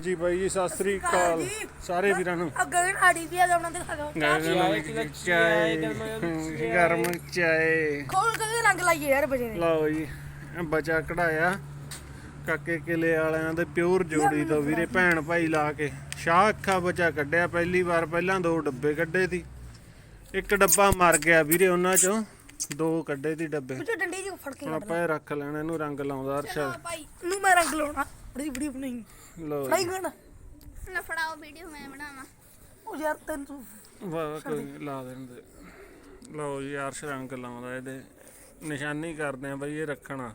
ਜੀ ਬਾਈ ਜੀ ਸਤਿ ਸ੍ਰੀ ਅਕਾਲ ਸਾਰੇ ਵੀਰਾਂ ਨੂੰ। ਅੱਗੇ ਆੜੀ ਵੀ ਆ ਉਹਨਾਂ ਦੇ ਗਗਨ ਚਾਏ ਗਰਮ ਚਾਏ। ਖੋਲ ਕੇ ਰੰਗ ਲਾਈਏ ਯਾਰ ਬਜੇ ਨੇ ਲਓ ਜੀ ਬਚਾ ਕਢਾਇਆ। ਕਾਕੇ ਕਿਲੇ ਵਾਲਿਆਂ ਦੇ ਪਿਓਰ ਜੋੜੀ ਤੋਂ ਵੀਰੇ ਭੈਣ ਭਾਈ ਲਾ ਕੇ। ਸ਼ਾਹ ਅੱਖਾਂ ਬਚਾ ਕੱਢਿਆ ਪਹਿਲੀ ਵਾਰ ਪਹਿਲਾਂ ਦੋ ਡੱਬੇ ਕੱਢੇ ਸੀ। ਇੱਕ ਡੱਬਾ ਮਰ ਗਿਆ ਵੀਰੇ ਉਹਨਾਂ ਚੋਂ ਦੋ ਕੱਢੇ ਸੀ ਡੱਬੇ। ਪਿੱਛੇ ਡੰਡੀ ਜੀ ਫੜ ਕੇ ਆਪਾਂ ਇਹ ਰੱਖ ਲੈਣਾ ਇਹਨੂੰ ਰੰਗ ਲਾਉਂਦਾ ਅਰਸ਼ਾ ਭਾਈ ਨੂੰ ਮੈਂ ਰੰਗ ਲਾਉਣਾ। ਬੜੀ ਬੜੀ ਬਣਾਈ। ਲਓ ਫੜਾਈ ਗਣ ਨਾ ਫੜਾਓ ਵੀਡੀਓ ਮੈਂ ਬਣਾਵਾਂ। ਉਹ ਯਾਰ ਤੈਨੂੰ ਵਾਹ ਕੋਈ ਨੀ, ਲਾ ਦਿੰਦੇ ਲਓ ਜੀ ਅਰਸ਼ ਰੰਗ ਲਾਉਂਦਾ ਇਹਦੇ। ਨਿਸ਼ਾਨੀ ਕਰਦੇ ਆ ਬਈ ਇਹ ਰੱਖਣਾ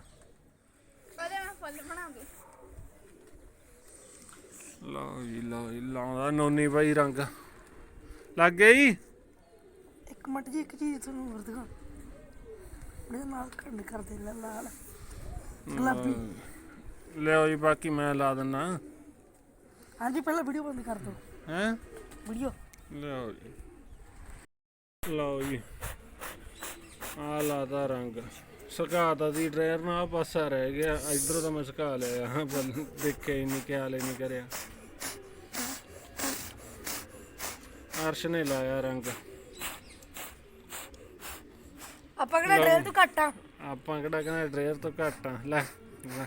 ਉਹਦੇ ਮੈਂ ਫੁੱਲ ਬਣਾਉਂਗੀ। ਲਓ ਜੀ ਲਓ ਜੀ ਲਾਉਂਦਾ ਨੋਨੀ ਬਾਈ ਰੰਗ। ਲੱਗ ਗਿਆ ਜੀ? ਇੱਕ ਮਿੰਟ ਜੀ ਇੱਕ ਚੀਜ਼ ਤੁਹਾਨੂੰ ਹੋਰ ਦਿਖਾ। ਉਹਦੇ ਨਾਲ ਕੰਡ ਕਰਦੇ ਲੈ ਲਾਲ। ਗੁਲਾਬੀ। ਲਿਓ ਜੀ ਬਾਕੀ ਮੈਂ ਲਾ ਦਿੰਨਾ। ਹਾਂਜੀ ਪਹਿਲਾਂ ਵੀਡੀਓ ਬੰਦ ਕਰ ਦਿਓ। ਹੈ? ਵੀਡੀਓ ਲਿਓ ਜੀ। ਲਓ ਜੀ। ਆ ਲਾਦਾ ਰੰਗ। ਸੁਕਾਤਾ ਦੀ ਡਰਾਇਰ ਨਾਲ ਪਾਸਾ ਰਹਿ ਗਿਆ। ਇਧਰੋਂ ਤਾਂ ਮੈਂ ਸੁਕਾ ਲਿਆ। ਹਾਂ ਪਰ ਦੇਖਿਆ ਹੀ ਨਹੀਂ ਕਿਆ ਲੈ ਨਹੀਂ ਕਰਿਆ। ਅਰਸ਼ ਨੇ ਲਾਇਆ ਰੰਗ। ਆਪਾਂ ਕਿਹੜਾ ਡਰੇਲ ਤੋਂ ਘੱਟ ਆ? ਆਪਾਂ ਕਿਹੜਾ ਕਹਿੰਦਾ ਡਰਾਇਰ ਤੋਂ ਘੱਟ ਆ? ਲੈ ਲੈ।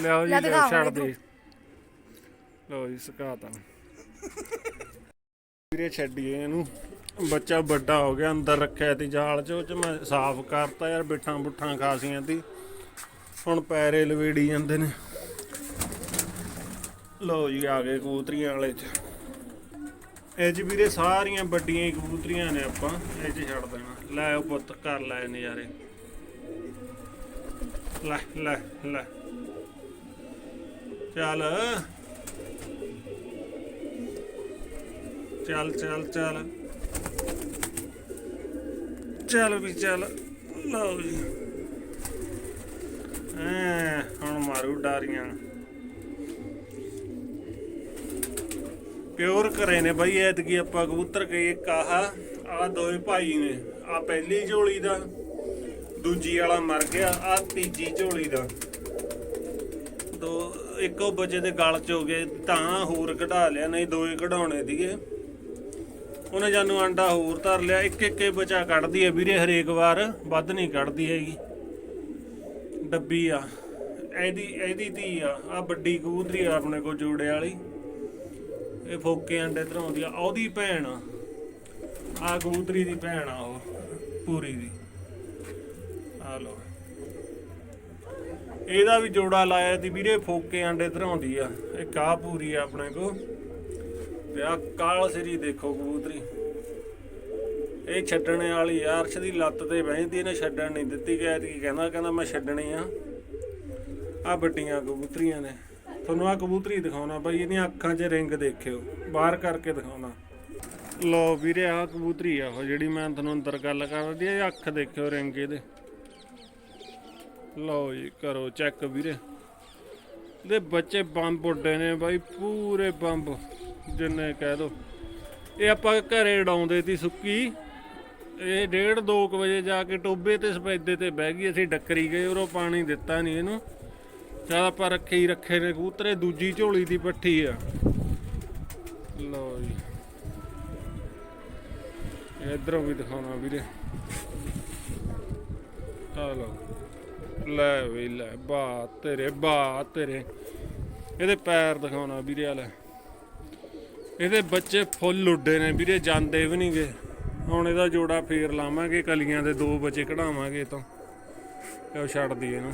ਲਿਆਓ ਜੀ ਲੈ ਲੈ ਦਿਖਾਓ ਛੱਡ। ਦੇ ਲਓ ਜੀ ਸੁਕਾਤਾ ਵੀਰੇ ਛੱਡੀਏ ਇਹਨੂੰ। ਬੱਚਾ ਵੱਡਾ ਹੋ ਗਿਆ ਅੰਦਰ ਰੱਖਿਆ ਤੀ ਜਾਲ ਚ ਉਹ ਚ ਮੈਂ ਸਾਫ਼ ਕਰਤਾ ਯਾਰ ਬਿੱਠਾਂ ਬੁੱਠਾਂ ਖਾਸੀਆਂ ਤੀ। ਹੁਣ ਪੈਰੇ ਲਵੇੜੀ ਜਾਂਦੇ ਨੇ। ਲਓ ਜੀ ਆ ਗਏ ਕਬੂਤਰੀਆਂ ਵਾਲੇ ਚ। ਇਹ ਚ ਵੀਰੇ ਸਾਰੀਆਂ ਵੱਡੀਆਂ ਹੀ ਕਬੂਤਰੀਆਂ ਨੇ ਆਪਾਂ ਇਹ ਚ ਛੱਡ ਦੇਣਾ। ਲੈ ਉਹ ਪੁੱਤ ਕਰ ਲੈ ਨਜ਼ਾਰੇ। ਲੈ ਲੈ ਲੈ। ਚੱਲ। ਚੱਲ ਚੱਲ ਚੱਲ। ਚੱਲ ਵੀ ਚੱਲ। ਲਓ ਜੀ। ਐ, ਹੁਣ ਮਾਰੂ ਡਾਰੀਆਂ। ਪਿਓਰ ਘਰੇ ਨੇ ਬਈ, ਐਤਕੀ ਆਪਾਂ ਕਬੂਤਰ ਕਈ ਇੱਕ ਆਹ ਆ ਦੋਵੇਂ ਭਾਈ ਨੇ। ਆ ਪਹਿਲੀ ਝੋਲੀ ਦਾ, ਦੂਜੀ ਵਾਲਾ ਮਰ ਗਿਆ ਆ ਤੀਜੀ ਝੋਲੀ ਦਾ। ਦੋ ਇੱਕੋ ਬੱਚੇ ਦੇ ਗਲ ਚ ਹੋ ਗਏ, ਤਾਂ ਹੋਰ ਕਢਾ ਲਿਆ, ਨਹੀਂ ਦੋ ਕਢਾਉਣੇ ਸੀਗੇ। ਉਹਨੇ ਜਾਨੂੰ ਆਂਡਾ ਹੋਰ ਧਰ ਲਿਆ, ਇੱਕ ਇੱਕ ਹੀ ਬਚਾ ਕੱਢਦੀ ਹੈ ਵੀਰੇ, ਹਰੇਕ ਵਾਰ ਵੱਧ ਨਹੀਂ ਕੱਢਦੀ ਹੈਗੀ। ਡੱਬੀ ਆ, ਇਹਦੀ ਇਹਦੀ ਧੀ ਆ ਆ ਵੱਡੀ ਕਬੂਤਰੀ ਆ ਆਪਣੇ ਕੋਲ ਜੋੜੇ ਵਾਲੀ। ਇਹ ਫੋਕੇ ਅੰਡੇ ਧਰਾਉਂਦੀ ਆ, ਉਹਦੀ ਭੈਣ ਆ। ਆ ਕਬੂਤਰੀ ਦੀ ਭੈਣ ਆ ਉਹ, ਪੂਰੀ ਦੀ। ਆ ਲੋ ਇਹਦਾ ਵੀ ਜੋੜਾ ਲਾਇਆ ਸੀ ਵੀਰੇ ਫੋਕੇ ਆਂਡੇ ਧਰਾਉਂਦੀ ਆ। ਇਹ ਕਾ ਪੂਰੀ ਆ ਆਪਣੇ ਕੋ ਤੇ ਆ ਕਾਲ ਸਰੀ ਦੇਖੋ ਕਬੂਤਰੀ। ਇਹ ਛੱਡਣੇ ਵਾਲੀ ਆ, ਅਰਸ਼ ਦੀ ਲੱਤ ਤੇ ਬਹਿੰਦੀ ਇਹਨੇ ਛੱਡਣ ਨਹੀਂ ਦਿੱਤੀ। ਗੈਰ ਕੀ ਕਹਿੰਦਾ ਕਹਿੰਦਾ ਮੈਂ ਛੱਡਣੀ ਆ। ਆ ਵੱਡੀਆਂ ਕਬੂਤਰੀਆਂ ਨੇ। ਤੁਹਾਨੂੰ ਆ ਕਬੂਤਰੀ ਦਿਖਾਉਣਾ ਬਾਈ ਇਹਦੀਆਂ ਅੱਖਾਂ 'ਚ ਰਿੰਗ ਦੇਖਿਓ। ਬਾਹਰ ਕਰਕੇ ਦਿਖਾਉਣਾ। ਲੋ ਵੀਰੇ ਆ ਕਬੂਤਰੀ ਆ ਉਹ ਜਿਹੜੀ ਮੈਂ ਤੁਹਾਨੂੰ ਅੰਦਰ ਗੱਲ ਕਰਦੀ ਆ ਇਹ ਅੱਖ ਦੇਖਿਓ ਰਿੰਗ ਇਹਦੇ। ਲਓ ਜੀ, ਕਰੋ ਚੈੱਕ ਵੀਰੇ। ਦੇ ਬੱਚੇ ਬੰਬ ਉੱਡੇ ਨੇ ਬਾਈ, ਪੂਰੇ ਬੰਬ, ਜਿੰਨੇ ਕਹਿ ਦੋ। ਇਹ ਆਪਾਂ ਘਰੇ ਉਡਾਉਂਦੇ ਸੀ ਸੁੱਕੀ। ਇਹ ਡੇਢ 2 ਵਜੇ ਜਾ ਕੇ ਟੋਬੇ ਤੇ ਸਪੈਦੇ ਤੇ ਬਹਿ ਗਈ, ਅਸੀਂ ਡੱਕਰੀ ਗਏ, ਉਰੋਂ ਪਾਣੀ ਦਿੱਤਾ ਨਹੀਂ ਇਹਨੂੰ। ਚਲ ਆਪਾਂ ਰੱਖੇ ਹੀ ਰੱਖੇ ਨੇ ਕਬੂਤਰੇ, ਦੂਜੀ ਝੋਲੀ ਦੀ ਪੱਠੀ ਆ। ਲਓ ਜੀ। ਇਧਰੋਂ ਵੀ ਦਿਖਾਉਣਾ ਵੀਰੇ। ਆ ਲਓ। ਲੈ ਵੀ ਲੈ, ਬਾ ਤੇਰੇ ਬਾ ਤੇਰੇ। ਇਹਦੇ ਪੈਰ ਦਿਖਾਉਣਾ ਵੀਰੇ ਵਾਲਾ। ਇਹਦੇ ਬੱਚੇ ਫੁੱਲ ਉੱਡੇ ਨੇ ਵੀਰੇ, ਜਾਂਦੇ ਵੀ ਨਹੀਂਗੇ ਹੁਣ ਇਹਦਾ ਜੋੜਾ ਫੇਰ ਲਾਵਾਂਗੇ, ਕਲੀਆਂ ਦੇ ਦੋ ਬੱਚੇ ਕਢਾਵਾਂਗੇ ਇਹ ਤੋਂ। ਤੇ ਉਹ ਛੱਡ ਦੀ ਇਹਨੂੰ।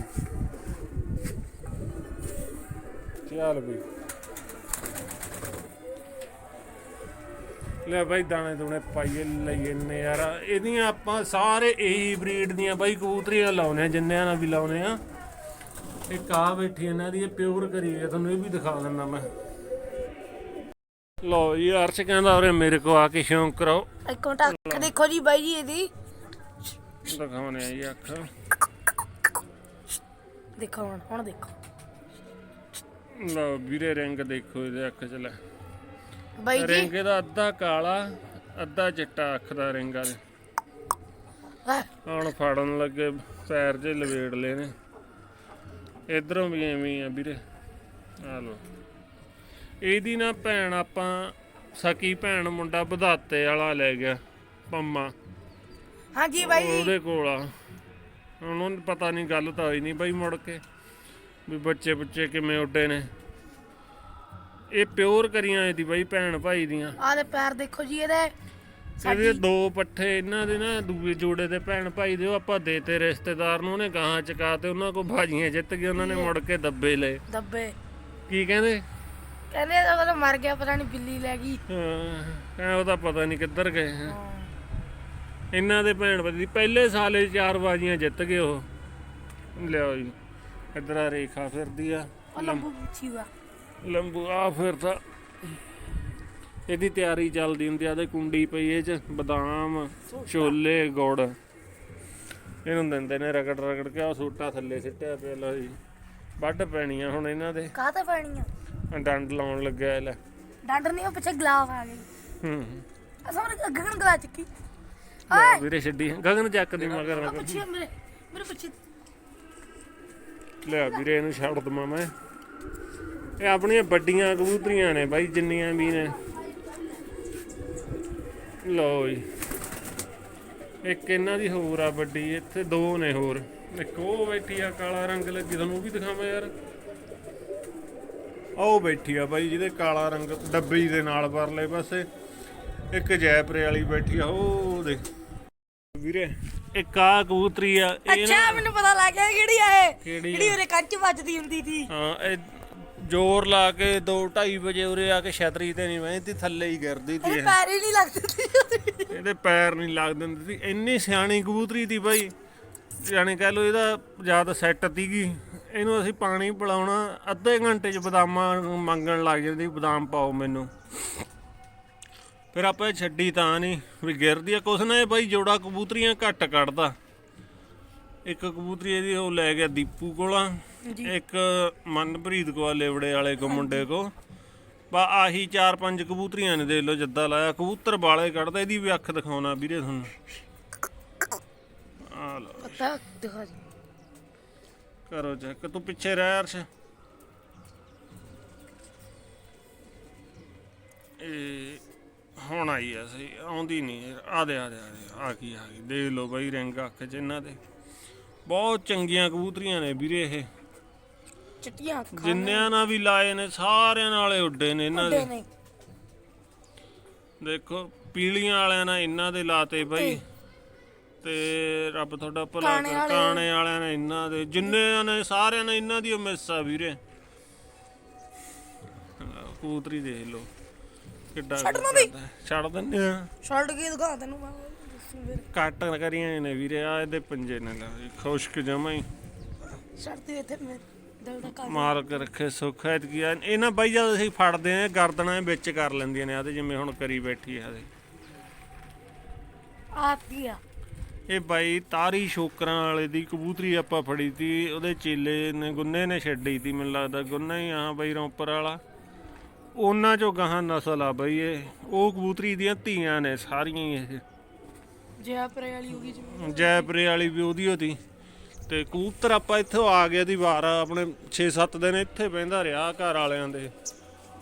ਚੱਲ ਵੀ ਲੈ ਬਾਈ ਦਾਣੇ ਦੂਣੇ ਪਾਈਏ ਲਈਏ ਨਜ਼ਾਰਾ। ਇਹਦੀਆਂ ਆਪਾਂ ਸਾਰੇ ਇਹੀ ਬਰੀਡ ਦੀਆਂ ਬਾਈ ਕਬੂਤਰੀਆਂ ਲਾਉਨੇ ਆ ਜਿੰਨਿਆਂ ਨਾਲ ਵੀ ਲਾਉਨੇ ਆ ਇਹ ਕਾ ਬੈਠੀ ਇਹਨਾਂ ਦੀ ਇਹ ਪਿਓਰ ਕਰੀ ਹੈ ਤੁਹਾਨੂੰ ਇਹ ਵੀ ਦਿਖਾ ਦਿੰਦਾ ਮੈਂ। ਲੋ ਜੀ ਅਰਸ਼ ਕਹਿੰਦਾ ਉਰੇ ਮੇਰੇ ਕੋ ਆ ਕੇ ਸ਼ੌਂਕ ਕਰਾਓ। ਇੱਕ ਅੱਖ ਦੇਖੋ ਜੀ ਬਾਈ ਜੀ ਇਹਦੀ। ਦਿਖਾਉਣੇ ਆ ਜੀ ਅੱਖ। ਦੇਖੋ ਹੁਣ ਹੁਣ ਦੇਖੋ। ਲੋ ਵੀਰੇ ਰਿੰਗ ਦੇਖੋ ਇਹਦੇ ਅੱਖ ਚ ਲੈ। ਬਾਈ ਜੀ? ਰਿੰਗ ਇਹਦਾ ਅੱਧਾ ਕਾਲਾ ਅੱਧਾ ਚਿੱਟਾ ਅੱਖ ਦਾ ਰਿੰਗ ਆ ਆਹ, ਹੁਣ ਫੜਨ ਲੱਗੇ ਪੈਰ ਜੇ ਲਵੇੜ ਲਏ ਨੇ। ਇਧਰੋਂ ਵੀ ਐਵੇਂ ਆ ਵੀਰੇ। ਆ ਲੋ ਇਹਦੀ ਨਾ ਭੈਣ ਆਪਾਂ ਸਕੀ ਭੈਣ ਮੁੰਡਾ ਵਧਾਤੇ ਵਾਲਾ ਲੈ ਗਿਆ ਪੰਮਾ। ਹਾਂਜੀ ਬਾਈ ਉਹਦੇ ਕੋਲ ਆ। ਹੁਣ ਉਹਨੂੰ ਪਤਾ ਨਹੀਂ ਗੱਲ ਤਾਂ ਹੋਈ ਨਹੀਂ ਬਾਈ ਮੁੜ ਕੇ। ਵੀ ਬੱਚੇ ਬੱਚੇ ਕਿਵੇਂ ਉੱਡੇ ਨੇ। ਇਹ ਪਿਓਰ ਕਰੀਆਂ ਇਹਦੀ ਬਾਈ ਭੈਣ ਭਾਈ ਦੀਆਂ। ਆਹ ਦੇ ਪੈਰ ਦੇਖੋ ਜੀ ਇਹਦੇ। ਇਹਦੇ ਦੋ ਪੱਠੇ ਇਹਨਾਂ ਦੇ ਨਾ ਦੂਏ ਜੋੜੇ ਦੇ ਭੈਣ ਭਾਈ ਦੇ ਉਹ ਆਪਾਂ ਦੇਤੇ ਰਿਸ਼ਤੇਦਾਰ ਨੂੰ ਉਹਨੇ ਗਾਹਾਂ ਚਕਾ ਤੇ ਉਹਨਾਂ ਕੋ ਭਾਜੀਆਂ ਜਿੱਤ ਗਏ ਉਹਨਾਂ ਨੇ ਮੁੜ ਕੇ ਦੱਬੇ ਲਏ। ਦੱਬੇ। ਕੀ ਕਹਿੰਦੇ? ਕਹਿੰਦੇ ਉਹ ਤਾਂ ਮਰ ਗਿਆ ਪਤਾ ਨਹੀਂ ਬਿੱਲੀ ਲੈ ਗਈ। ਹਾਂ ਐ ਉਹਦਾ ਪਤਾ ਨਹੀਂ ਕਿੱਧਰ ਗਏ ਹੈਂ। ਇਹਨਾਂ ਦੇ ਭੈਣ ਭਾਈ ਦੀ ਪਹਿਲੇ ਸਾਲੇ ਚਾਰ ਬਾਜ਼ੀਆਂ ਜਿੱਤ ਗਏ ਉਹ। ਲਿਆਓ ਜੀ ਇਧਰ ਆ ਰੇਖਾ ਫਿਰਦੀ ਆ। ਉਹ ਲੰਬੂ ਪੁੱਛੀ ਦਾ ਲੰਬੂ ਆ ਫਿਰ ਤਾਂ ਇਹਦੀ ਤਿਆਰੀ ਚੱਲਦੀ ਹੁੰਦੀ ਆ ਤੇ ਕੁੰਡੀ ਪਈ ਇਹ ਚ ਬਦਾਮ ਛੋਲੇ ਗੁੜ। ਇਹਨੂੰ ਦਿੰਦੇ ਨੇ ਰਗੜ ਰਗੜ ਕੇ ਆ ਸੂਟਾ ਥੱਲੇ ਸਿੱਟਿਆ ਪਿਆ ਲਓ ਜੀ। ਵੱਢ ਪੈਣੀਆਂ ਹੁਣ ਇਹਨਾਂ ਦੇ। ਕਾਹ ਤੇ ਪੈਣੀ ਆ ਆਹ ਡੰਡ ਲਾਉਣ ਲੱਗਿਆ ਲੈ। ਡੰਡ ਨਹੀਂ ਉਹ ਪਿੱਛੇ ਗਲਾਵ ਆ ਗਈ ਹੂੰ। ਅਸਾਂ ਗਗਨ ਗਲਾ ਚੱਕੀ। ਲੈ ਵੀਰੇ ਛੱਡੀ। ਗਗਨ ਚੱਕ ਦੀ ਮਗਰ ਉਹ ਮਗਰ। ਪਿੱਛੇ ਮੇਰੇ ਮੇਰੇ ਪਿੱਛੇ ਲਿਆ ਵੀਰੇ ਇਹਨੂੰ ਛੱਡ ਦਵਾਂ ਮੈਂ। ਇਹ ਆਪਣੀਆਂ ਵੱਡੀਆਂ ਕਬੂਤਰੀਆਂ ਨੇ ਬਾਈ ਜਿੰਨੀਆਂ ਵੀ ਨੇ। ਲਓ ਜੀ। ਇੱਕ ਇਹਨਾਂ ਦੀ ਹੋਰ ਆ ਵੱਡੀ ਇੱਥੇ ਦੋ ਨੇ ਹੋਰ। ਇੱਕ ਉਹ ਬੈਠੀ ਆ ਕਾਲਾ ਰੰਗ ਲੱਗੀ ਤੁਹਾਨੂੰ ਉਹ ਵੀ ਦਿਖਾਵਾਂ ਯਾਰ। ਉਹ ਬੈਠੀ ਆ ਬਾਈ ਜਿਹਦੇ ਕਾਲਾ ਰੰਗ ਡੱਬੇ ਦੇ ਨਾਲ ਪਰਲੇ ਪਾਸੇ। ਇੱਕ ਜੈਪਰੇ ਵਾਲੀ ਬੈਠੀ ਆ ਉਹ ਦੇ ਵੀਰੇ ਇੱਕ ਆ ਕਬੂਤਰੀ ਆ ਇਹ ਅੱਛਾ ਮੈਨੂੰ ਪਤਾ ਲੱਗ ਗਿਆ ਕਿਹੜੀ ਆ ਇਹ। ਕਿਹੜੀ ਉਰੇ ਕੰਚ ਵੱਜਦੀ ਹੁੰਦੀ ਸੀ। ਹਾਂ ਇਹ ਜ਼ੋਰ ਲਾ ਕੇ 2:30 ਵਜੇ ਉਰੇ ਆ ਕੇ ਛਤਰੀ ਤੇ ਨਹੀਂ ਬਹਿੰਦੀ ਥੱਲੇ ਹੀ ਗਿਰਦੀ ਤੀ ਇਹ ਇਹ। ਪੈਰ ਹੀ ਨਹੀਂ ਲੱਗਦੇ ਸੀ ਇਹਦੇ ਪੈਰ ਨਹੀਂ ਲੱਗਦੇ ਹੁੰਦੇ ਸੀ ਇੰਨੀ ਸਿਆਣੀ ਕਬੂਤਰੀ ਤੀ ਬਾਈ। ਜਾਣੀ ਕਹਿ ਲੋ ਇਹਦਾ ਜ਼ਿਆਦਾ ਸੈੱਟ ਤੀਗੀ ਇਹਨੂੰ ਅਸੀਂ ਪਾਣੀ ਪਿਲਾਉਣਾ ਅੱਧੇ ਘੰਟੇ ਚ ਬਦਾਮਾਂ ਮੰਗਣ ਲੱਗ ਜਾਂਦੀ ਬਦਾਮ ਪਾਓ ਮੈਨੂੰ। ਫਿਰ ਆਪਾਂ ਇਹ ਛੱਡੀ ਤਾਂ ਨਹੀਂ ਵੀ ਗਿਰਦੀ ਆ। ਕੁਛ ਨਾ ਇਹ ਬਾਈ ਜੋੜਾ ਕਬੂਤਰੀਆਂ ਘੱਟ ਕੱਢਦਾ। ਇੱਕ ਕਬੂਤਰੀ ਇਹਦੀ ਉਹ ਲੈ ਗਿਆ ਦੀਪੂ ਕੋਲਾਂ। ਇੱਕ ਮਨਪ੍ਰੀਤ ਕੋ ਲੇਵੜੇ ਵਾਲੇ ਕੋ ਮੁੰਡੇ ਕੋ। ਬਾ ਆਹੀ ਚਾਰ ਪੰਜ ਕਬੂਤਰੀਆਂ ਨੇ ਦੇ ਲੋ ਜੱਦਾ ਲਾਇਆ। ਕਬੂਤਰ ਵਾਲੇ ਕੱਢਦਾ ਇਹਦੀ ਵੀ ਅੱਖ ਦਿਖਾਉਣਾ ਵੀਰੇ ਤੁਹਾਨੂੰ। ਆ ਲੋ ਪਤਾ ਦਿਖਾ ਜੀ। ਕਰੋ ਚੈੱਕ ਤੂੰ ਪਿੱਛੇ ਰਹਿ ਅਰਸ਼। ਇਹ ਹੁਣ ਆਈ ਐ ਸਹੀ ਆਉਂਦੀ ਨਹੀਂ। ਆ ਦੇ ਆ ਦੇ ਆ ਦੇ ਆ ਕੀ ਆ ਗਈ। ਦੇਖ ਲਓ ਬਾਈ ਰਿੰਗ ਅੱਖ ਚ ਇਹਨਾਂ ਦੇ। ਬਹੁਤ ਚੰਗੀਆਂ ਕਬੂਤਰੀਆਂ ਨੇ ਵੀਰੇ ਇਹ। ਚਿੱਟੀਆਂ ਅੱਖਾਂ ਜਿੰਨਿਆਂ ਨਾਲ ਵੀ ਲਾਏ ਨੇ ਸਾਰਿਆਂ ਨਾਲੇ ਉੱਡੇ ਨੇ ਇਹਨਾਂ ਦੇ। ਨੇ। ਦੇਖੋ ਪੀਲੀਆਂ ਵਾਲਿਆਂ ਨਾਲ ਇਹਨਾਂ ਦੇ ਲਾਤੇ ਬਾਈ। ਤੇ ਰੱਬ ਤੁਹਾਡਾ ਭਲਾ ਕਰੇ। ਕਾਣੇ ਵਾਲਿਆਂ ਨੇ ਇਹਨਾਂ ਦੇ ਜਿੰਨੇ ਨੇ ਸਾਰਿਆਂ ਨੇ ਇਹਨਾਂ ਦੀ ਆ ਵੀਰੇ। ਆਹ ਕਬੂਤਰੀ ਦੇਖ ਲਓ ਕਿੱਡਾ ਛੱਡ। ਛੱਡ ਦਿੰਦੇ ਆ। ਸ਼ਰਟ ਕੀ ਦਿਖਾ ਤੈਨੂੰ ਮੈਂ ਕੱਟ ਕਰੀਆਂ ਨੇ ਵੀਰੇ ਆ ਇਹਦੇ ਪੰਜੇ ਨੇ ਲੈ ਵੀ ਖੁਸ਼ਕ ਜਮਾ ਹੀ। ਇੱਥੇ ਮੈਂ ਦਿਲ ਦਾ ਕਰ ਮਾਲਕ ਰੱਖੇ ਸੁੱਖ ਹੈ ਕੀ ਆ। ਇਹਨਾਂ ਬਾਈ ਜਦ ਅਸੀਂ ਫੜਦੇ ਆ ਗਰਦਨਾਂ ਇਹ ਵਿੱਚ ਕਰ ਲੈਂਦੀਆਂ ਨੇ ਆ ਤੇ ਜਿਵੇਂ ਹੁਣ ਕਰੀ ਬੈਠੀ ਆ ਇਹਦੇ ਆਤੀ ਆ। ਇਹ ਬਾਈ ਤਾਰੀ ਸ਼ੋਕਰਾਂ ਵਾਲੇ ਦੀ ਕਬੂਤਰੀ ਆਪਾਂ ਫੜੀ ਤੀ ਉਹਦੇ ਚੇਲੇ ਨੇ ਗੁੰਨੇ ਨੇ ਛੱਡੀ ਤੀ ਮੈਨੂੰ ਲੱਗਦਾ ਗੁੰਨਾ ਹੀ ਆ ਬਾਈ ਰੌਂਪਰ ਵਾਲਾ। ਉਹਨਾਂ ਚੋਂ ਗਾਹਾਂ ਨਸਲ ਆ ਬਾਈ ਇਹ। ਉਹ ਕਬੂਤਰੀ ਦੀਆਂ ਧੀਆਂ ਨੇ ਸਾਰੀਆਂ ਹੀ ਇਹ। ਜੈ ਪਰੇ ਵਾਲੀ ਹੋ ਗਈ ਜਿਵੇਂ ਜੈਪਰੇ ਵਾਲੀ ਵੀ ਉਹਦੀ ਉਹਦੀ ਤੇ ਕਬੂਤਰ ਆਪਾਂ ਇੱਥੋਂ ਆ ਗਏ ਦੀ ਵਾਰ, ਆਪਣੇ 6-7 ਦਿਨ ਇੱਥੇ ਬਹਿੰਦਾ ਰਿਹਾ ਘਰ ਵਾਲਿਆਂ ਦੇ।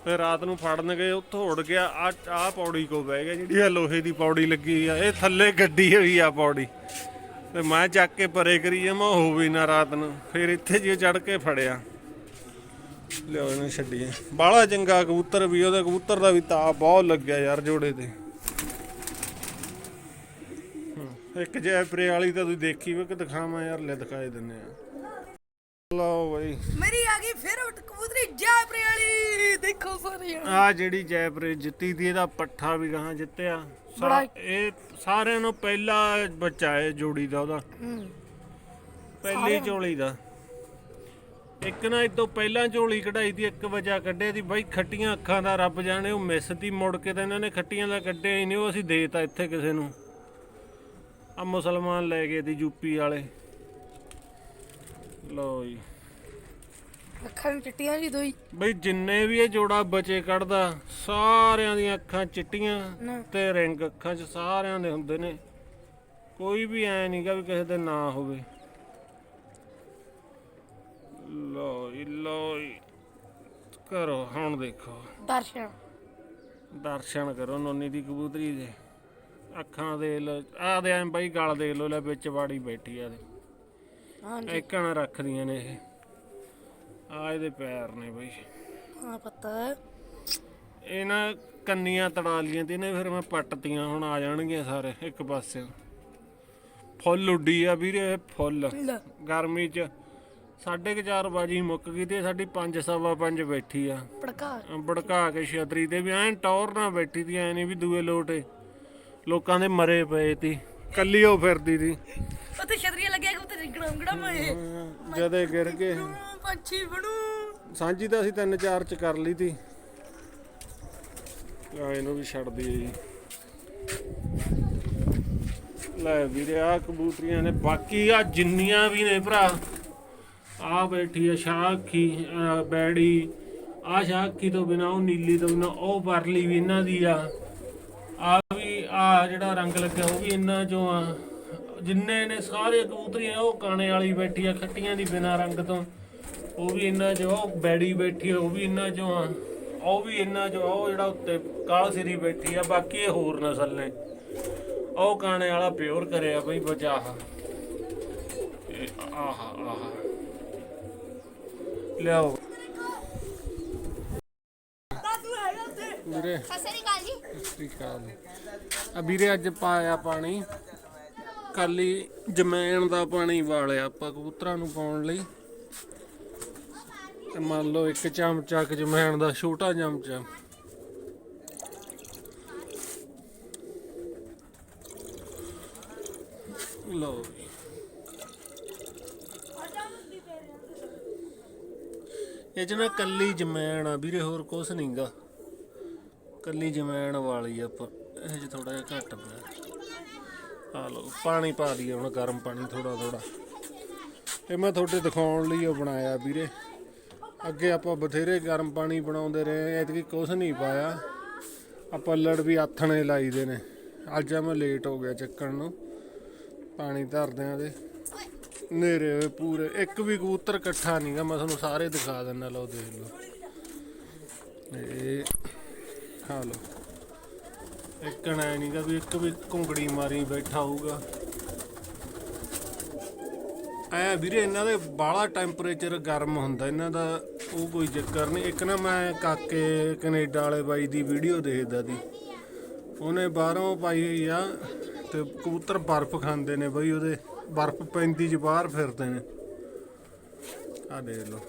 ਫਿਰ ਰਾਤ ਨੂੰ ਫੜਨ ਗਏ ਉੱਥੋਂ ਉੜ ਗਿਆ, ਆ ਆ ਪੌੜੀ ਕੋ ਬਹਿ ਗਿਆ ਜਿਹੜੀ ਆ ਲੋਹੇ ਦੀ ਪੌੜੀ ਲੱਗੀ ਆ, ਇਹ ਥੱਲੇ ਗੱਡੀ ਹੋਈ ਆ ਪੌੜੀ। ਤੇ ਮੈਂ ਚੱਕ ਕੇ ਪਰੇ ਕਰੀ ਜਾਵਾਂ ਹੋ ਵੀ ਨਾ ਰਾਤ ਨੂੰ, ਫਿਰ ਇੱਥੇ ਜਿਉ ਚੜ ਕੇ ਫੜਿਆ। ਲਿਓ ਇਹਨੂੰ ਛੱਡੀਏ। ਬਾਹਲਾ ਚੰਗਾ ਕਬੂਤਰ ਵੀ, ਉਹਦੇ ਕਬੂਤਰ ਦਾ ਵੀ ਤਾਪ ਬਹੁਤ ਲੱਗਿਆ ਯਾਰ ਜੋੜੇ ਤੇ। ਇੱਕ ਜੈਪਰੇ ਵਾਲੀ ਤਾਂ ਤੁਸੀਂ ਦੇਖੀ ਵੇ ਕਿ ਦਿਖਾਵਾਂ ਯਾਰ ਲੈ ਦਿਖਾਏ ਦਿੰਨੇ ਆ। ਲਓ ਬਈ। ਮੇਰੀ ਆ ਗਈ ਫਿਰ ਉੱਟ ਕਬੂਤਰੀ ਜੈ ਪਰੇ ਵਾਲੀ ਦੇਖੋ ਸਾਰੇ। ਆ ਜਿਹੜੀ ਜੈਪਰੇ ਜਿੱਤੀ ਦੀ ਇਹਦਾ ਪੱਠਾ ਵੀ ਗਾਹਾਂ ਜਿੱਤਿਆ। ਸਾ- ਇਹ ਸਾਰਿਆਂ ਨੂੰ ਪਹਿਲਾ ਬੱਚਾ ਹੈ ਜੋੜੀ ਦਾ ਉਹਦਾ। ਪਹਿਲੀ ਝੋਲੀ ਦਾ। ਇੱਕ ਨਾ ਇਹ ਤੋਂ ਪਹਿਲਾਂ ਝੋਲੀ ਕਢਾਈ ਦੀ ਇੱਕ ਵਜਾ ਕੱਢਿਆ ਦੀ। ਬਾਈ ਖੱਟੀਆਂ ਅੱਖਾਂ ਦਾ ਰੱਬ ਜਾਣੇ ਉਹ ਮਿਸ ਤੀ ਮੁੜ ਕੇ ਤਾਂ ਇਹਨਾਂ ਨੇ ਖੱਟੀਆਂ ਦਾ ਕੱਢਿਆ ਹੀ ਨਹੀਂ ਉਹ ਅਸੀਂ ਦੇਤਾ ਇੱਥੇ ਕਿਸੇ ਨੂੰ। ਆ ਮੁਸਲਮਾਨ ਲੈ ਗਏ ਦੀ ਯੂਪੀ ਵਾਲੇ। ਲਓ ਜੀ। ਅੱਖਾਂ ਚਿੱਟੀਆਂ ਜੀ ਦੋਈ। ਬਈ ਜਿੰਨੇ ਵੀ ਇਹ ਜੋੜਾ ਬਚੇ ਕੱਢਦਾ ਸਾਰਿਆਂ ਦੀਆਂ ਅੱਖਾਂ ਚਿੱਟੀਆਂ। ਤੇ ਰਿੰਗ ਅੱਖਾਂ 'ਚ ਸਾਰਿਆਂ ਦੇ ਹੁੰਦੇ ਨੇ। ਕੋਈ ਵੀ ਐ ਨਹੀਂਗਾ ਵੀ ਕਿਸੇ ਦੇ ਨਾ ਹੋਵੇ। ਲੋ ਲੋ ਕਰੋ ਹੁਣ ਦੇਖੋ। ਦਰਸ਼ਨ। ਦਰਸ਼ਨ ਕਰੋ ਨੋਨੀ ਦੀ ਕਬੂਤਰੀ ਦੇ। ਅੱਖਾਂ ਦੇ ਲੋ ਆ ਦੇ ਐਂ ਬਾਈ ਗਲ ਦੇ ਲੋ ਲੈ ਵਿੱਚ ਵਾੜੀ ਬੈਠੀ ਆ ਦੇ ਹਾਂਜੀ। ਇੱਕਣ ਰੱਖਦੀਆਂ ਨੇ ਇਹ। ਆ ਇਹਦੇ ਪੈਰ ਨੇ ਬਈ। ਹਾਂ ਪਤਾ ਹੈ। ਇਹ ਨਾ ਕੰਨੀਆਂ ਤੜਾ ਲੀਆਂ ਤੇ ਨੇ ਫਿਰ ਮੈਂ ਪੱਟਤੀਆਂ ਹੁਣ ਆ ਜਾਣਗੀਆਂ ਸਾਰੇ ਇੱਕ ਪਾਸੇ। ਫੁੱਲ ਉੱਡੀ ਆ ਵੀਰੇ ਫੁੱਲ। ਲੈ ਗਰਮੀ ਚ ਸਾਢੇ ਕੁ ਚਾਰ ਵਜੇ ਮੁੱਕ ਗਈ ਤੇ ਸਾਡੀ 5 ਸਵਾ 5 ਬੈਠੀ ਆ। ਪੜਕਾ ਬੜਕਾ ਕੇ ਛਤਰੀ ਤੇ ਵੀ ਐਂ ਟੌਰ ਨਾ ਬੈਠੀ ਤੀ ਐ ਨਹੀਂ ਵੀ ਦੂਏ ਲੋਟੇ। ਲੋਕਾਂ ਦੇ ਮਰੇ ਪਏ ਤੀ ਕੱਲੀ ਉਹ ਫਿਰਦੀ ਤੀ ਉੱਤੇ ਛਤਰੀਆਂ ਲੱਗਿਆ ਕਿ ਉੱਤੇ ਗੜਮ ਗੜਮ ਹੋਏ ਜਦੇ ਗਿਰ ਕੇ ਪੰਛੀ ਬਣੂ। ਸਾਂਝੀ ਤਾਂ ਅਸੀਂ ਤਿੰਨ ਚਾਰ ਚ ਕਰ ਲਈ ਤੀ ਲੈ ਇਹਨੂੰ ਵੀ ਛੱਡ ਦਈਏ ਜੀ। ਲੈ ਵੀਰੇ ਆ ਕਬੂਤਰੀਆਂ ਨੇ। ਬਾਕੀ ਆ ਜਿੰਨੀਆਂ ਵੀ ਨੇ ਭਰਾ ਆ ਬੈਠੀ ਆ ਸ਼ਾਖੀ ਬੈੜੀ। ਆ ਸ਼ਾਖੀ ਤੋਂ ਬਿਨਾ ਉਹ ਨੀਲੀ ਤੋਂ ਬਿਨਾ ਉਹ ਪਰਲੀ ਵੀ ਇਹਨਾਂ ਦੀ ਆ ਆ। ਆ ਜਿਹੜਾ ਰੰਗ ਲੱਗਿਆ ਉਹ ਵੀ ਚੋਂ ਆ। ਜਿੰਨੇ ਨੇ ਸਾਰੇ ਕਬੂਤਰੀਆਂ ਉਹ ਕਾਣੇ ਵਾਲੀ ਬੈਠੀ ਆ ਖੱਟੀਆਂ ਦੀ ਬਿਨਾ ਰੰਗ ਤੋਂ। ਉਹ ਵੀ ਚੋਂ ਉਹ ਬੈੜੀ ਬੈਠੀ ਉਹ ਵੀ ਚੋਂ ਆ। ਉਹ ਵੀ ਚੋਂ ਆ, ਉਹ ਜਿਹੜਾ ਉੱਤੇ ਕਾਲ ਸਿਰੀ ਬੈਠੀ ਆ ਬਾਕੀ ਇਹ ਹੋਰ ਨਸਲ ਨੇ ਉਹ ਕਾਣੇ ਵਾਲਾ ਪਿਓਰ ਕਰਿਆ ਬਈ ਬਚਾ ਆਹ ਆਹ ਆਹ। ਲਿਆਓ। ਵੀਰੇ। ਸਤਿ ਸ੍ਰੀ ਅਕਾਲ ਜੀ। ਸਤਿ ਸ਼੍ਰੀ ਅਕਾਲ। ਆ ਵੀਰੇ, ਅੱਜ ਪਾਇਆ ਪਾਣੀ। ਕਾਲੀ ਜਮੈਣ ਦਾ ਪਾਣੀ ਵਾਲਿਆ ਆਪਾਂ ਕਬੂਤਰਾਂ ਨੂੰ ਪਾਉਣ ਲਈ। ਤੇ ਮੰਨ ਲਓ ਇੱਕ ਚਮਚਾ ਕੁ ਜਮੈਣ ਦਾ, ਛੋਟਾ ਚਮਚਾ। ਲਓ ਇਹ ਚ ਨਾ ਕੱਲੀ ਜਮੈਣ ਆ ਵੀਰੇ, ਹੋਰ ਕੁਛ ਨਹੀਂਗਾ ਕੱਲੀ ਜਮੈਣ ਵਾਲੀ ਆਪਾਂ। ਇਹ ਚ ਥੋੜਾ ਜਿਹਾ ਘੱਟ ਪਿਆ। ਆ ਲਓ, ਪਾਣੀ ਪਾ ਦਈਏ ਹੁਣ, ਗਰਮ ਪਾਣੀ ਥੋੜਾ ਥੋੜਾ ਇਹ ਮੈਂ ਤੁਹਾਡੇ ਦਿਖਾਉਣ ਲਈ ਉਹ ਬਣਾਇਆ ਵੀਰੇ। ਅੱਗੇ ਆਪਾਂ ਬਥੇਰੇ ਗਰਮ ਪਾਣੀ ਬਣਾਉਂਦੇ ਰਹੇ ਐਤਕੀ ਕੁਛ ਨਹੀਂ ਪਾਇਆ। ਆਪਾਂ ਲੜ ਵੀ ਆਥਣੇ ਲਾਈਦੇ ਨੇ। ਅੱਜ ਮੈਂ ਲੇਟ ਹੋ ਗਿਆ ਚੱਕਣ ਨੂੰ। ਪਾਣੀ ਧਰਦਿਆਂ ਦੇ ਨੇਰੇ ਹੋਏ ਪੂਰੇ। ਇੱਕ ਵੀ ਕਬੂਤਰ ਇਕੱਠਾ ਨਹੀਂਗਾ ਮੈਂ ਤੁਹਾਨੂੰ ਸਾਰੇ ਦਿਖਾ ਦਿੰਦਾ ਲਓ ਦੇਖ ਲਓ। ਇਹ ਹਾਂ ਲਓ। ਇੱਕ ਨਾ ਨਹੀਂਗਾ ਵੀ ਇੱਕ ਵੀ ਘੁੰਗੜੀ ਮਾਰੀ ਬੈਠਾ ਹੋਊਗਾ। ਐ ਵੀਰੇ, ਇਹਨਾਂ ਦੇ ਬਾਹਲਾ ਟੈਂਪਰੇਚਰ ਗਰਮ ਹੁੰਦਾ, ਇਹਨਾਂ ਦਾ ਉਹ ਕੋਈ ਚੱਕਰ ਨਹੀਂ ਇੱਕ ਨਾ ਮੈਂ ਕਾਕੇ ਕੈਨੇਡਾ ਵਾਲੇ ਬਾਈ ਦੀ ਵੀਡੀਓ ਦੇਖਦਾ ਸੀ। ਉਹਨੇ ਬਾਹਰੋਂ ਪਾਈ ਹੋਈ ਆ ਤੇ ਕਬੂਤਰ ਬਰਫ਼ ਖਾਂਦੇ ਨੇ ਬਈ, ਉਹਦੇ ਬਰਫ਼ ਪੈਂਦੀ ਚ ਬਾਹਰ ਫਿਰਦੇ ਨੇ। ਆ ਦੇਖ ਲਓ।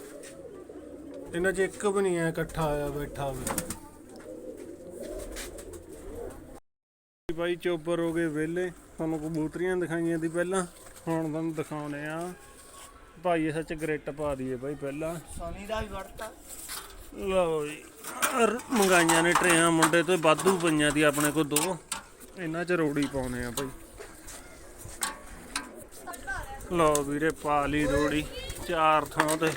ਇਹਨਾਂ 'ਚ ਇੱਕ ਵੀ ਨਹੀਂ ਐ ਇਕੱਠਾ ਆਇਆ ਬੈਠਾ ਹੋਵੇ ਬਾਈ ਚੋਬਰ ਹੋ ਗਏ ਵਿਹਲੇ ਤੁਹਾਨੂੰ ਕਬੂਤਰੀਆਂ ਦਿਖਾਈਆਂ ਦੀ ਪਹਿਲਾਂ। ਹੁਣ ਤੁਹਾਨੂੰ ਦਿਖਾਉਣੇ ਆ। ਭਾਈ ਇਹ ਸੱਚ ਗ੍ਰਿਟ ਪਾ ਦਈਏ ਬਾਈ ਪਹਿਲਾਂ। ਸੋਨੀ ਦਾ ਵੀ ਵੜਤਾ ਲਓ ਜੀ ਅਰ ਮੰਗਾਈਆਂ ਨੇ ਟਰੇਆਂ ਮੁੰਡੇ ਤੋਂ ਵਾਧੂ ਪਈਆਂ ਦੀ ਆਪਣੇ ਕੋਲ ਦੋ। ਇਹਨਾਂ ਚ ਰੋੜੀ ਪਾਉਣੇ ਆ ਭਾਈ ਲਓ ਵੀਰੇ ਪਾ ਲਈ ਰੋੜੀ ਚਾਰ ਥਾਂ ਤੇ।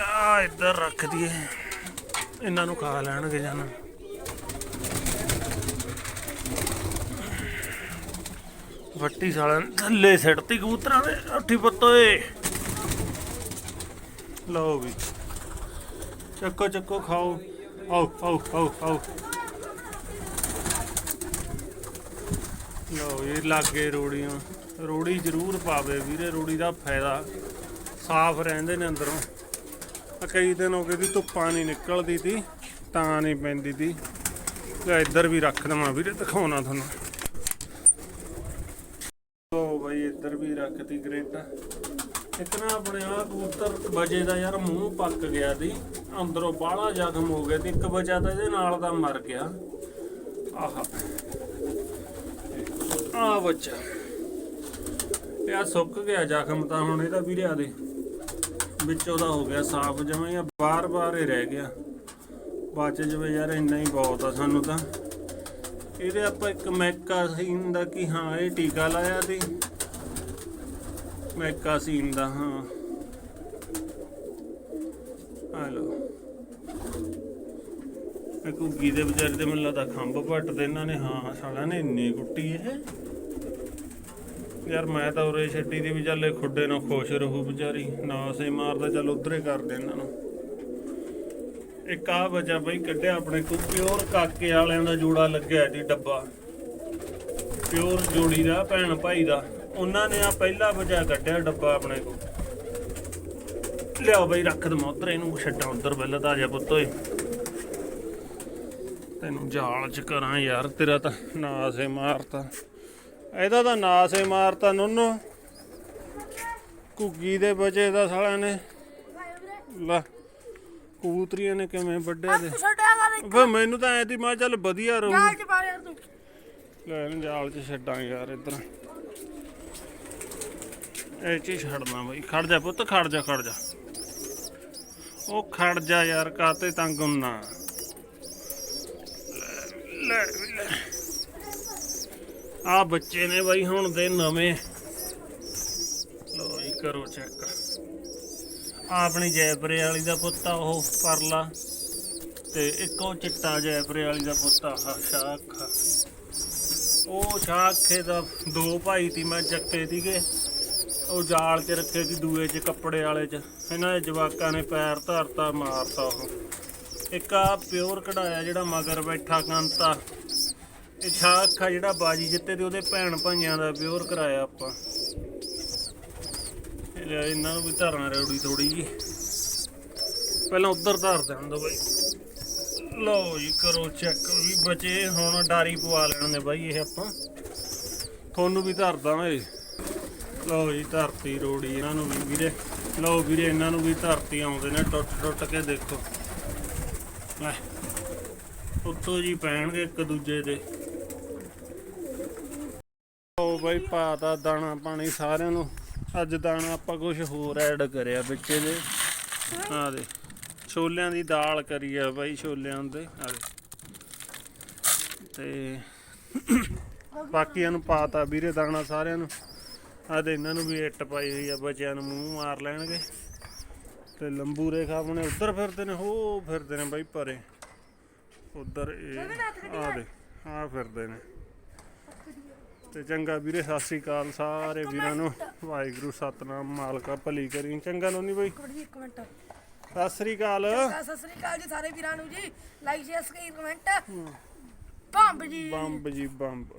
ਆ ਇੱਧਰ ਰੱਖ ਦਈਏ। ਇਹਨਾਂ ਨੂੰ ਖਾ ਲੈਣਗੇ ਜਾਨ। ਵੱਟੀ ਸਾਲਾਂ ਥੱਲੇ ਸਿੱਟਤੀ ਕਬੂਤਰਾਂ ਦੇ, ਉੱਠੀ ਪੁੱਤੋਏ ਲਓ ਵੀ। ਚੱਕੋ ਚੱਕੋ, ਖਾਓ। ਆਓ ਆਓ ਆਓ ਆਓ। ਲਓ ਇਹ ਲਾਗੇ ਰੋੜੀਆਂ। ਰੋੜੀ ਜ਼ਰੂਰ ਪਾਵੇ ਵੀਰੇ, ਰੋੜੀ ਦਾ ਫਾਇਦਾ। ਸਾਫ਼ ਰਹਿੰਦੇ ਨੇ ਅੰਦਰੋਂ। ਆ ਕਈ ਦਿਨ ਹੋ ਗਏ ਦੀ ਧੁੱਪਾਂ ਨਹੀਂ ਨਿਕਲਦੀ ਤੀ, ਤਾਂ ਨਹੀਂ ਪੈਂਦੀ ਤੀ। ਇੱਧਰ ਵੀ ਰੱਖ ਦਵਾਂ ਵੀਰੇ, ਦਿਖਾਉਣਾ ਤੁਹਾਨੂੰ ਲੋ ਬਈ ਇੱਧਰ ਵੀ ਰੱਖਤੀ ਗ੍ਰੇਟ ਇੱਕ ਨਾ ਆਪਣੇ ਆ ਕਬੂਤਰ ਵਜੇ ਦਾ ਯਾਰ ਮੂੰਹ ਪੱਕ ਗਿਆ ਦੀ ਅੰਦਰੋਂ ਬਾਹਲਾ ਜ਼ਖਮ ਹੋ ਗਿਆ ਤੇ ਇੱਕ ਵਜਾ ਤਾਂ ਇਹਦੇ ਨਾਲ ਦਾ ਮਰ ਗਿਆ। ਆਹਾ। ਆ ਬੱਚਾ। ਇਹ ਸੁੱਕ ਗਿਆ ਜ਼ਖਮ ਤਾਂ ਹੁਣ ਇਹਦਾ ਵੀਰਿਆ ਦੇ। ਵਿੱਚੋਂ ਦਾ ਹੋ ਗਿਆ ਸਾਫ਼ ਜਿਵੇਂ ਜਾਂ ਬਾਰ-ਬਾਰ ਹੀ ਰਹਿ ਗਿਆ। ਬਚ ਜਵੇ ਯਾਰ ਇੰਨਾ ਹੀ ਬਹੁਤ ਆ ਸਾਨੂੰ ਤਾਂ। ਇਹਦੇ ਆਪਾਂ ਇੱਕ ਮੈਕਾਸੀਨ ਦਾ ਕੀ ਹਾਂ, ਇਹ ਟੀਕਾ ਲਾਇਆ ਸੀ ਮੈਕਾਸੀਨ ਦਾ, ਹਾਂ। ਆ ਲੋ ਇਹ ਘੁੱਗੀ ਦੇ ਵਿਚਾਰੇ ਦੇ ਮੈਨੂੰ ਲੱਗਦਾ ਖੰਭ ਪੱਟਦੇ ਇਹਨਾਂ ਨੇ। ਹਾਂ ਸਾਲਾ ਨੇ ਇੰਨੀ ਕੁੱਟੀ ਇਹ। ਯਾਰ ਮੈਂ ਤਾਂ ਉਰੇ ਛੱਡੀ ਦੀ ਵੀ ਚੱਲੇ ਖੁੱਡੇ ਨਾਲ ਖੁਸ਼ ਰਹੂ ਵਿਚਾਰੀ। ਨਾ ਸੇ ਮਾਰਦਾ, ਚੱਲ ਉਧਰੇ ਕਰਦੇ ਇਹਨਾਂ ਨੂੰ। ਇੱਕ ਆ ਬਚਾ ਬਈ ਕੱਢਿਆ ਆਪਣੇ ਕੋ ਪਿਓਰ ਕਾਕੇ ਵਾਲਿਆਂ ਦਾ ਜੋੜਾ ਲੱਗਿਆ ਜੀ ਡੱਬਾ। ਪਿਓਰ ਜੋੜੀ ਦਾ, ਭੈਣ ਭਾਈ ਦਾ। ਉਹਨਾਂ ਨੇ ਆ ਪਹਿਲਾ ਬਚਾ ਕੱਢਿਆ ਡੱਬਾ ਆਪਣੇ ਕੋ ਲਿਆਓ ਬਈ ਰੱਖ ਦਮਾ ਉਧਰ ਇਹਨੂੰ ਛੱਡਾਂ ਉਧਰ ਪਹਿਲਾਂ ਤਾਂ ਆ ਜਾ ਪੁੱਤ ਓਏ। ਤੈਨੂੰ ਜਾਲ ਚ ਕਰਾਂ ਯਾਰ ਤੇਰਾ ਤਾਂ ਨਾਸ ਮਾਰਤਾ। ਇਹਦਾ ਤਾਂ ਨਾਸ ਮਾਰਤਾ ਨੁੰਨੋ। ਘੁੱਗੀ ਦੇ ਬਚੇ ਦਾ ਸਾਲਿਆਂ ਨੇ। ਲਾ ਕਬੂਤਰੀਆਂ ਨੇ ਕਿਵੇਂ ਵੱਢਿਆ ਦੇ ਵੇ ਮੈਨੂੰ ਤਾਂ ਐ ਦੀ ਮੈਂ ਚੱਲ ਵਧੀਆ ਰਹੂ। ਜਾਲ ਚ ਪਾ ਯਾਰ ਤੂੰ। ਲੈ ਜਾਲ ਚ ਛੱਡਾਂ ਯਾਰ ਇੱਧਰ। ਇਹ ਚੀਜ਼ ਛੱਡਣਾ ਬਈ। ਖੜ ਜਾ ਪੁੱਤ, ਖੜ ਜਾ ਖੜ ਜਾ। ਉਹ ਖੜ ਜਾ ਯਾਰ ਕਾਤੇ ਤੰਗ ਹੁੰਨਾ। ਆ ਬੱਚੇ ਨੇ ਬਈ ਹੁਣ ਦੇ ਨਵੇਂ। ਲੋ ਇਹ ਕਰੋ ਚੈੱਕ ਆਪਣੀ ਜੈਪਰੇ ਵਾਲੀ ਦਾ ਪੁੱਤ ਉਹ ਪਰਲਾ। ਤੇ ਇੱਕ ਉਹ ਚਿੱਟਾ ਜੈਪਰੇ ਵਾਲੀ ਦਾ ਪੁੱਤ ਸ਼ਾਖ। ਉਹ ਸ਼ਾਖੇ ਦਾ ਦੋ ਭਾਈ ਤੀ ਮੈਂ ਚੱਕੇ ਸੀਗੇ। ਉਹ ਜਾਲ 'ਚ ਰੱਖੇ ਸੀ ਦੂਏ 'ਚ, ਕੱਪੜੇ ਵਾਲੇ 'ਚ। ਇਹਨਾਂ ਦੇ ਜਵਾਕਾਂ ਨੇ ਪੈਰ ਧਰਤਾ, ਮਾਰਤਾ ਉਹ। ਇੱਕ ਆ ਪਿਓਰ ਕਢਾਇਆ ਜਿਹੜਾ ਮਗਰ ਬੈਠਾ ਕੰਤਾ ਇਹ ਸ਼ਾਖਾ ਜਿਹੜਾ ਬਾਜੀ ਜਿੱਤੇ ਤੇ ਉਹਦੇ ਭੈਣ ਭਾਈਆਂ ਦਾ ਪਿਓਰ ਕਰਾਇਆ ਆਪਾਂ। ਇਹ ਇਹਨਾਂ ਨੂੰ ਵੀ ਧਰਨਾ ਰੌੜੀ ਥੋੜੀ ਜੀ। ਪਹਿਲਾਂ ਉੱਧਰ ਧਰ ਦਿੰਦਾ ਬਾਈ। ਲਓ ਜੀ, ਕਰੋ ਚੈੱਕ ਵੀ ਬਚੇ, ਹੁਣ ਡਾਰੀ ਪਵਾ ਲੈਣ ਦੇ ਬਾਈ ਇਹ ਆਪਾਂ। ਤੁਹਾਨੂੰ ਵੀ ਧਰਦਾ ਓਏ ਲਓ ਜੀ, ਧਰਤੀ ਰੋੜੀ ਇਹਨਾਂ ਨੂੰ ਵੀ ਵੀਰੇ। ਲਓ ਵੀਰੇ, ਇਹਨਾਂ ਨੂੰ ਵੀ ਧਰਤੀ ਆਉਂਦੇ ਨੇ, ਟੁੱਟ ਟੁੱਟ ਕੇ ਦੇਖੋ। ਲੈ ਉੱਤੋਂ ਜੀ ਪੈਣਗੇ ਇੱਕ ਦੂਜੇ ਦੇ। ਲਓ ਬਾਈ ਪਾਤਾ ਦਾਣਾ ਪਾਣੀ ਸਾਰਿਆਂ ਨੂੰ। ਅੱਜ ਦਾਣਾ ਆਪਾਂ ਕੁਝ ਹੋਰ ਐਡ ਕਰਿਆ ਵਿੱਚ ਦੇ ਆ ਦੇ, ਛੋਲਿਆਂ ਦੀ ਦਾਲ ਕਰੀ ਆ ਬਾਈ ਛੋਲਿਆਂ ਦੇ, ਆ ਦੇ। ਤੇ ਬਾਕੀਆਂ ਨੂੰ ਪਾਤਾ ਵੀਰੇ ਦਾਣਾ ਸਾਰਿਆਂ ਨੂੰ। ਆ ਦੇ ਇਹਨਾਂ ਨੂੰ ਵੀ ਇੱਟ ਪਾਈ ਹੋਈ ਆ ਬੱਚਿਆਂ ਨੂੰ ਮੂੰਹ ਮਾਰ ਲੈਣਗੇ। ਤੇ ਲੰਬੂ ਰੇਖਾ ਆਪਣੇ ਉੱਧਰ ਫਿਰਦੇ ਨੇ ਹੋ ਫਿਰਦੇ ਨੇ ਬਾਈ ਪਰੇ। ਉੱਧਰ ਇਹ ਆ ਦੇ ਆ ਫਿਰਦੇ ਨੇ। ਤੇ ਚੰਗਾ ਵੀਰੇ ਸਤਿ ਸ੍ਰੀ ਅਕਾਲ ਸਾਰੇ ਵੀਰਾਂ ਨੂੰ। ਵਾਹਿਗੁਰੂ ਸਤਨਾਮ ਮਾਲਕਾ ਭਲੀ ਕਰੀ। ਚੰਗਾ ਨੋਨੀ ਬਾਈ। ਇੱਕ ਮਿੰਟ ਸਤਿ ਸ੍ਰੀ ਅਕਾਲ। ਸਤਿ ਸ੍ਰੀ ਅਕਾਲ ਜੀ ਸਾਰੇ ਵੀਰਾਂ ਨੂੰ ਜੀ। Like share comment. ਬੰਬ ਜੀ। ਬੰਬ ਜੀ ਬੰਬ।